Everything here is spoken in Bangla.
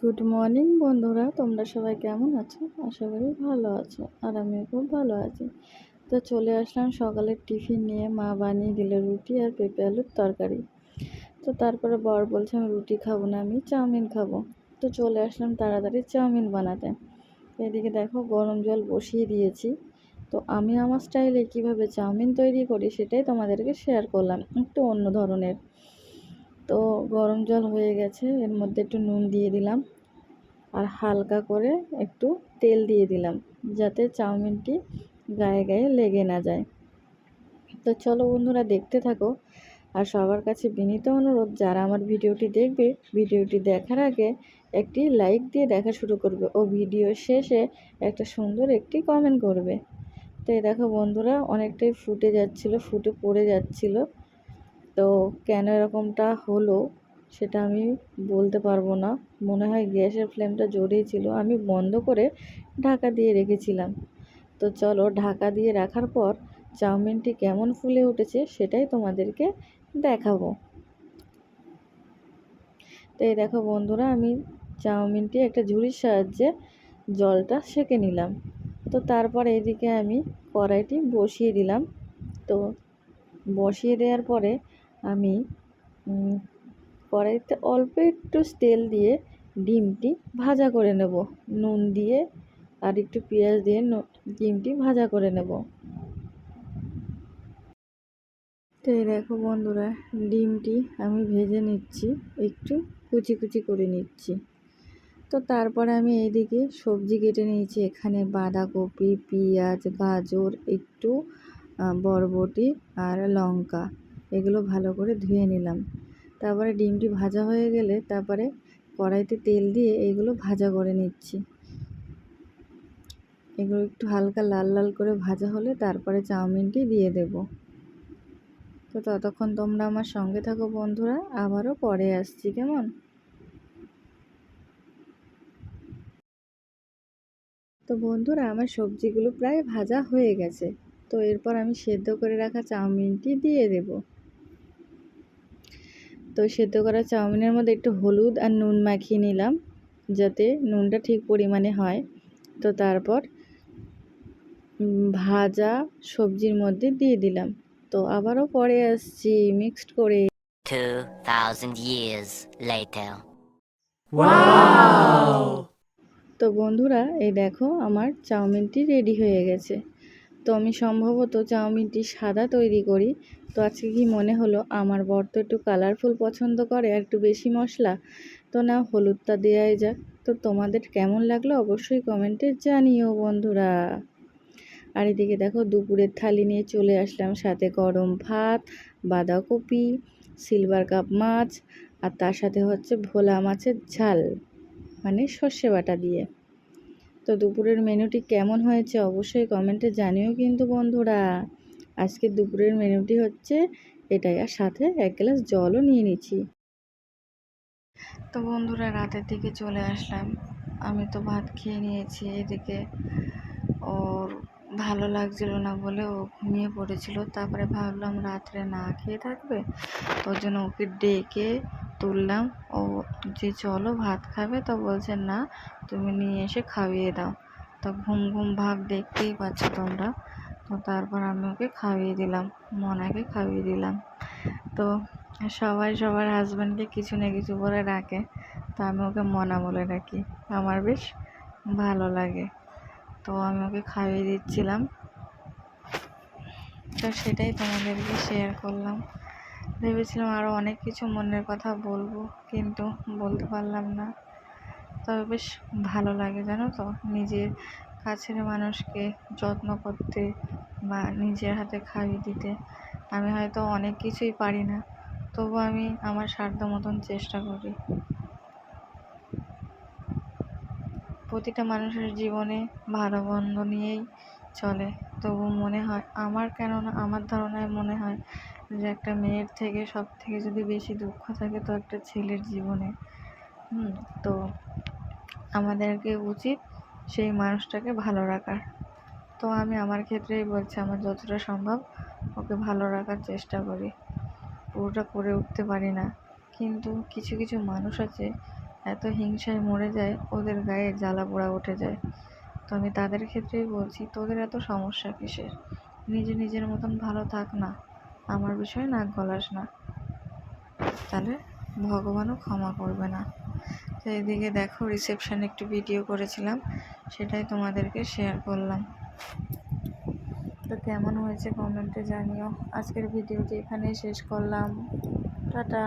গুড মর্নিং বন্ধুরা। তোমরা সবাই কেমন আছো? আশা করি ভালো আছো, আর আমিও খুব ভালো আছি। তো চলে আসলাম সকালের টিফিন নিয়ে। মা বানিয়ে দিল রুটি আর পেঁপে আলুর তরকারি। তো তারপরে বর বলছে, আমি রুটি খাব না, আমি চাউমিন খাব। তো চলে আসলাম তাড়াতাড়ি চাউমিন বানাতে। এদিকে দেখো, গরম জল বসিয়ে দিয়েছি। তো আমি আমার স্টাইলে কীভাবে চাউমিন তৈরি করি সেটাই তোমাদেরকে শেয়ার করলাম, একটু অন্য ধরনের। তো গরম জল হয়ে গেছে, এর মধ্যে একটু নুন দিয়ে দিলাম আর হালকা করে একটু তেল দিয়ে দিলাম যাতে চাউমিনটি গায়ে গায়ে লেগে না যায়। তো চলো বন্ধুরা দেখতে থাকো। আর সবার কাছে বিনীত অনুরোধ, যারা আমার ভিডিওটি দেখবে, ভিডিওটি দেখার আগে একটি লাইক দিয়ে দেখা শুরু করবে ও ভিডিও শেষে একটা সুন্দর একটি কমেন্ট করবে। তো দেখো বন্ধুরা, অনেকটাই ফুটে যাচ্ছিল, ফুটে পড়ে যাচ্ছিল। তো কেন এরকমটা হলো সেটা আমি বলতে পারব না। মনে হয় গ্যাসের ফ্লেমটা জোরেই ছিল। আমি বন্ধ করে ঢাকা দিয়ে রেখেছিলাম। তো চলো ঢাকা দিয়ে রাখার পর চাউমিনটি কেমন ফুলে উঠেছে সেটাই তোমাদেরকে দেখাবো। তো এই দেখো বন্ধুরা, আমি চাউমিনটি একটা ঝুড়ির সাহায্যে জলটা সেকে নিলাম। তো তারপর এদিকে আমি কড়াইটি বসিয়ে দিলাম। তো বসিয়ে দেওয়ার পরে আমি কড়াইতে অল্প একটু তেল দিয়ে ডিমটি ভাজা করে নেব। নুন দিয়ে আর একটু পেঁয়াজ দিয়ে ডিমটি ভাজা করে নেব। তো এই দেখো বন্ধুরা, ডিমটি আমি ভেজে নিচ্ছি, একটু কুচি কুচি করে নিচ্ছি। তো তারপরে আমি এইদিকে সবজি কেটে নিয়েছি, এখানে বাঁধাকপি, পেঁয়াজ, গাজর, একটু বরবটি আর লঙ্কা। এগুলো ভালো করে ধুয়ে নিলাম। তারপরে ডিমটি ভাজা হয়ে গেলে তারপরে কড়াইতে তেল দিয়ে এগুলো ভাজা করে নিচ্ছি। এগুলো একটু হালকা লাল লাল করে ভাজা হলে তারপরে চাউমিনটি দিয়ে দেব। তো ততক্ষণ তোমরা আমার সঙ্গে থাকো বন্ধুরা, আবারও পরে আসছি, কেমন? তো বন্ধুরা, আমার সবজিগুলো প্রায় ভাজা হয়ে গেছে। তো এরপর আমি সেদ্ধ করে রাখা চাউমিনটি দিয়ে দেব। তো সেদ্ধ করা চাউমিনের মধ্যে একটু হলুদ আর নুন মাখিয়ে নিলাম যাতে নুনটা ঠিক পরিমাণে হয়। তো তারপর ভাজা সবজির মধ্যে দিয়ে দিলাম। তো আবারও পরে আসছি মিক্সড করে। 2000 years later. তো বন্ধুরা এই দেখো আমার চাউমিনটি রেডি হয়ে গেছে। তো আমি সম্ভবত চাউমিনটি সাদা তৈরি করি। তো আজকে কি মনে হলো, আমার বর তো একটু কালারফুল পছন্দ করে আর একটু বেশি মশলা? তো না, হলুদটা দেওয়াই যাক। তো তোমাদের কেমন লাগল অবশ্যই কমেন্টে জানিও বন্ধুরা। আর এদিকে দেখো, দুপুরের থালি নিয়ে চলে আসলাম সাথে গরম ভাত, বাঁধাকপি সিলভার কাপ মাছ, আর তার সাথে হচ্ছে ভোলা মাছের ঝাল মানে সর্ষে বাটা দিয়ে। তো দুপুরের মেনুটি কেমন হয়েছে অবশ্যই কমেন্টে জানিও কিন্তু বন্ধুরা। আজকে দুপুরের মেনুটি হচ্ছে এটাই, আর সাথে এক গ্লাস জলও নিয়ে নিচ্ছি। তো বন্ধুরা, রাতের দিকে চলে আসলাম। আমি তো ভাত খেয়ে নিয়েছি, এদিকে ওর ভালো লাগছিল না বলে ও ঘুমিয়ে পড়েছিল। তারপরে ভাবলাম রাত্রে না খেয়ে থাকবে, ওর জন্য ওকে ডেকে তুললাম। ও যে চলো ভাত খাবে তো বলছে, না, তুমি নিয়ে এসে খাইয়ে দাও। তো ঘুম ঘুম ভাব দেখতেই পাচ্ছ তোমরা। তো তারপর আমি ওকে খাইয়ে দিলাম, মনাকে খাইয়ে দিলাম। তো সবাই সবার হাজব্যান্ডকে কিছু না কিছু বলে ডাকে। তো আমি ওকে মনা বলে ডাকি, আমার বেশ ভালো লাগে। তো আমি ওকে খাইয়ে দিচ্ছিলাম। তো সেটাই তোমাদেরকে শেয়ার করলাম। ভেবেছিলাম আরও অনেক কিছু মনের কথা বলব, কিন্তু বলতে পারলাম না। তবে বেশ ভালো লাগে, জানো তো? নিজের কাছের মানুষকে যত্ন করতে বা নিজের হাতে খাইয়ে দিতে। আমি হয়তো অনেক কিছুই পারি না, তবু আমি আমার সাধ্য মতন চেষ্টা করি। প্রতিটা মানুষের জীবনে ভালো মন্দ নিয়েই চলে, তবু মনে হয়, আমার কেননা, আমার ধারণায় মনে হয় যে একটা মেয়ের থেকে সব থেকে যদি বেশি দুঃখ থাকে তো একটা ছেলের জীবনে। হুম, তো আমাদেরকে উচিত সেই মানুষটাকে ভালো রাখার। তো আমি আমার ক্ষেত্রেই বলছি, আমার যতটা সম্ভব ওকে ভালো রাখার চেষ্টা করি। পুরোটা করে উঠতে পারি না। কিন্তু কিছু কিছু মানুষ আছে, এত হিংসায় মরে যায়, ওদের গায়ে জ্বালা পোড়া উঠে যায়। তো আমি তাদের ক্ষেত্রেই বলছি, তোদের এত সমস্যা কিসের? নিজে, নিজের মতন ভালো থাক না। আমার বিষয়ে নাক গলাস না। তাহলে ভগবানও ক্ষমা করবে না। তো এদিকে দেখো রিসেপশানে একটু ভিডিও করেছিলাম, সেটাই তোমাদেরকে শেয়ার করলাম। তো কেমন হয়েছে কমেন্টে জানিও। আজকের ভিডিওটি এখানেই শেষ করলাম। টাটা।